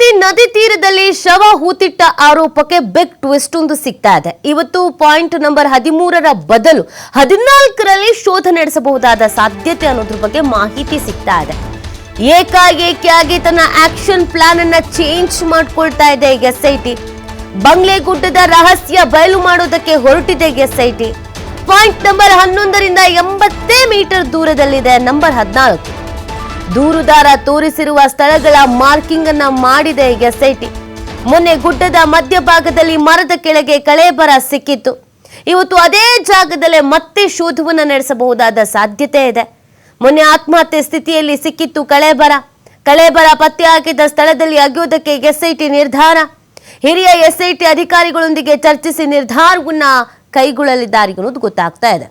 ನೇತ್ರಾವತಿ ನದಿ ತೀರದಲ್ಲಿ ಶವ ಹೂತಿಟ್ಟ ಆರೋಪಕ್ಕೆ ಬಿಗ್ ಟ್ವಿಸ್ಟ್ ಒಂದು ಸಿಗ್ತಾ ಇದೆ. ಇವತ್ತು ಪಾಯಿಂಟ್ ನಂಬರ್ ಹದಿಮೂರರ ಬದಲು ಹದಿನಾಲ್ಕರಲ್ಲಿ ಶೋಧ ನಡೆಸಬಹುದಾದ ಸಾಧ್ಯತೆ ಅನ್ನೋದ್ರ ಬಗ್ಗೆ ಮಾಹಿತಿ ಸಿಗ್ತಾ ಇದೆ. ಏಕಾಏಕಿಯಾಗಿ ತನ್ನ ಆಕ್ಷನ್ ಪ್ಲಾನ್ ಅನ್ನ ಚೇಂಜ್ ಮಾಡ್ಕೊಳ್ತಾ ಇದೆ ಎಸ್ ಐ ಟಿ ಬಂಗ್ಲೆಗುಡ್ಡದ ರಹಸ್ಯ ಬಯಲು ಮಾಡೋದಕ್ಕೆ ಹೊರಟಿದೆ S I T point number ಹನ್ನೊಂದರಿಂದ ಎಂಬತ್ತೇ ಮೀಟರ್ ದೂರದಲ್ಲಿದೆ ನಂಬರ್ ಹದಿನಾಲ್ಕು. ದೂರುದಾರ ತೋರಿಸಿರುವ ಸ್ಥಳಗಳ ಮಾರ್ಕಿಂಗ್ ಅನ್ನ ಮಾಡಿದೆ ಎಸ್ಐಟಿ. ಮೊನ್ನೆ ಗುಡ್ಡದ ಮಧ್ಯಭಾಗದಲ್ಲಿ ಮರದ ಕೆಳಗೆ ಕಳೇಬರ ಸಿಕ್ಕಿತ್ತು. ಇವತ್ತು ಅದೇ ಜಾಗದಲ್ಲೇ ಮತ್ತೆ ಶೋಧವನ್ನ ನಡೆಸಬಹುದಾದ ಸಾಧ್ಯತೆ ಇದೆ. ಮೊನ್ನೆ ಆತ್ಮಹತ್ಯೆ ಸ್ಥಿತಿಯಲ್ಲಿ ಸಿಕ್ಕಿತ್ತು ಕಳೇಬರ ಕಳೇಬರ ಪತ್ತೆ ಹಾಕಿದ್ದ ಸ್ಥಳದಲ್ಲಿ ಅಗೆಯುವುದಕ್ಕೆ ಎಸ್ಐಟಿ ನಿರ್ಧಾರ. ಹಿರಿಯ ಎಸ್ಐಟಿ ಅಧಿಕಾರಿಗಳೊಂದಿಗೆ ಚರ್ಚಿಸಿ ನಿರ್ಧಾರವನ್ನ ಕೈಗೊಳ್ಳಲಿದ್ದಾರೆ ಅನ್ನೋದು ಗೊತ್ತಾಗ್ತಾ ಇದೆ.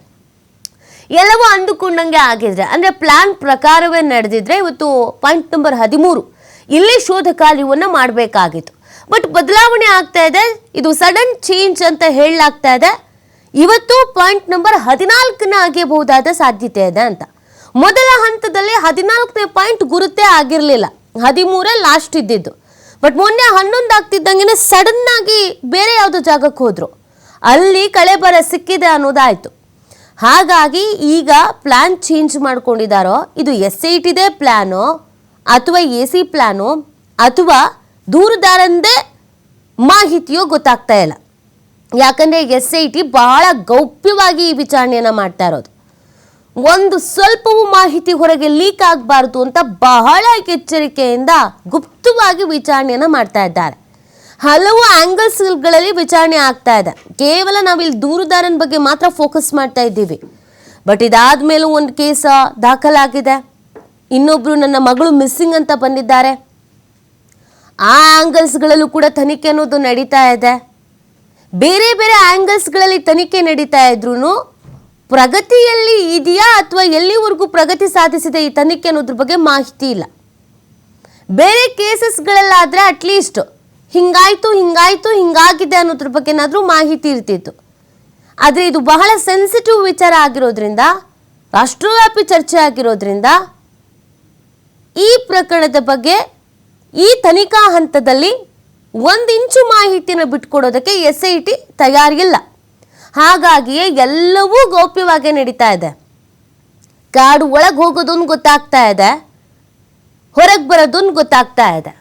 ಎಲ್ಲವೂ ಅಂದುಕೊಂಡಂಗೆ ಆಗಿದ್ರೆ, ಅಂದ್ರೆ ಪ್ಲಾನ್ ಪ್ರಕಾರವೇ ನಡೆದಿದ್ರೆ ಇವತ್ತು ಪಾಯಿಂಟ್ ನಂಬರ್ ಹದಿಮೂರು ಇಲ್ಲಿ ಶೋಧ ಕಾರ್ಯವನ್ನು ಮಾಡಬೇಕಾಗಿತ್ತು. ಬಟ್ ಬದಲಾವಣೆ ಆಗ್ತಾ ಇದೆ, ಇದು ಸಡನ್ ಚೇಂಜ್ ಅಂತ ಹೇಳಲಾಗ್ತಾ ಇದೆ. ಇವತ್ತು ಪಾಯಿಂಟ್ ನಂಬರ್ ಹದಿನಾಲ್ಕನ ಆಗಿರಬಹುದಾದ ಸಾಧ್ಯತೆ ಇದೆ ಅಂತ. ಮೊದಲ ಹಂತದಲ್ಲಿ ಹದಿನಾಲ್ಕನೇ ಪಾಯಿಂಟ್ ಗುರುತೇ ಆಗಿರಲಿಲ್ಲ. ಹದಿಮೂರೇ ಲಾಸ್ಟ್ ಇದ್ದಿದ್ದು. ಬಟ್ ಮೊನ್ನೆ ಹನ್ನೊಂದು ಆಗ್ತಿದ್ದಂಗೆ ಸಡನ್ ಆಗಿ ಬೇರೆ ಯಾವುದೋ ಜಾಗಕ್ಕೆ ಹೋದ್ರು. ಅಲ್ಲಿ ಕಳೆಬರ ಸಿಕ್ಕಿದೆ ಅನ್ನೋದಾಯ್ತು. ಹಾಗಾಗಿ ಈಗ ಪ್ಲಾನ್ ಚೇಂಜ್ ಮಾಡ್ಕೊಂಡಿದ್ದಾರೋ ಇದು ಎಸ್ ಐ ಟಿದೇ ಪ್ಲ್ಯಾನೋ ಅಥವಾ ಎ ಸಿ ಪ್ಲ್ಯಾನು ಅಥವಾ ದೂರದಾರಂದೇ ಮಾಹಿತಿಯೋ ಗೊತ್ತಾಗ್ತಾ ಇಲ್ಲ. ಯಾಕಂದರೆ ಎಸ್ ಐ ಟಿ ಬಹಳ ಗೌಪ್ಯವಾಗಿ ಈ ವಿಚಾರಣೆಯನ್ನು ಮಾಡ್ತಾ ಇರೋದು. ಒಂದು ಸ್ವಲ್ಪವೂ ಮಾಹಿತಿ ಹೊರಗೆ ಲೀಕ್ ಆಗಬಾರ್ದು ಅಂತ ಬಹಳ ಎಚ್ಚರಿಕೆಯಿಂದ ಗುಪ್ತವಾಗಿ ವಿಚಾರಣೆಯನ್ನು ಮಾಡ್ತಾ ಇದ್ದಾರೆ. ಹಲವು ಆಂಗಲ್ಸ್ಗಳಲ್ಲಿ ವಿಚಾರಣೆ ಆಗ್ತಾ ಇದೆ. ಕೇವಲ ನಾವಿಲ್ಲಿ ದೂರುದಾರನ ಬಗ್ಗೆ ಮಾತ್ರ ಫೋಕಸ್ ಮಾಡ್ತಾ ಇದ್ದೀವಿ. ಬಟ್ ಇದಾದ್ಮೇಲೂ ಒಂದು ಕೇಸ ದಾಖಲಾಗಿದೆ. ಇನ್ನೊಬ್ರು ನನ್ನ ಮಗಳು ಮಿಸ್ಸಿಂಗ್ ಅಂತ ಬಂದಿದ್ದಾರೆ. ಆ ಆ್ಯಂಗಲ್ಸ್ಗಳಲ್ಲೂ ಕೂಡ ತನಿಖೆ ಅನ್ನೋದು ನಡೀತಾ ಇದೆ. ಬೇರೆ ಬೇರೆ ಆ್ಯಂಗಲ್ಸ್ಗಳಲ್ಲಿ ತನಿಖೆ ನಡೀತಾ ಇದ್ರೂ ಪ್ರಗತಿಯಲ್ಲಿ ಇದೆಯಾ ಅಥವಾ ಎಲ್ಲಿವರೆಗೂ ಪ್ರಗತಿ ಸಾಧಿಸಿದೆ ಈ ತನಿಖೆ ಅನ್ನೋದ್ರ ಬಗ್ಗೆ ಮಾಹಿತಿ ಇಲ್ಲ. ಬೇರೆ ಕೇಸಸ್ಗಳಲ್ಲಾದರೆ ಅಟ್ಲೀಸ್ಟ್ ಹಿಂಗಾಯ್ತು ಹಿಂಗಾಯ್ತು, ಹಿಂಗಾಗಿದೆ ಅನ್ನೋದ್ರ ಬಗ್ಗೆ ಏನಾದರೂ ಮಾಹಿತಿ ಇರ್ತಿತ್ತು. ಆದರೆ ಇದು ಬಹಳ ಸೆನ್ಸಿಟಿವ್ ವಿಚಾರ ಆಗಿರೋದ್ರಿಂದ, ರಾಷ್ಟ್ರವ್ಯಾಪಿ ಚರ್ಚೆ ಆಗಿರೋದ್ರಿಂದ, ಈ ಪ್ರಕರಣದ ಬಗ್ಗೆ, ಈ ತನಿಖಾ ಹಂತದಲ್ಲಿ ಒಂದು ಇಂಚು ಮಾಹಿತಿನ ಬಿಟ್ಕೊಡೋದಕ್ಕೆ ಎಸ್ ಐ ಟಿ ತಯಾರಿಲ್ಲ. ಹಾಗಾಗಿಯೇ ಎಲ್ಲವೂ ಗೌಪ್ಯವಾಗಿ ನಡೀತಾ ಇದೆ. ಕಾಡು ಒಳಗೆ ಹೋಗೋದೊಂದು ಗೊತ್ತಾಗ್ತಾ ಇದೆ. ಹೊರಗೆ ಬರೋದೊಂದು ಗೊತ್ತಾಗ್ತಾ ಇದೆ.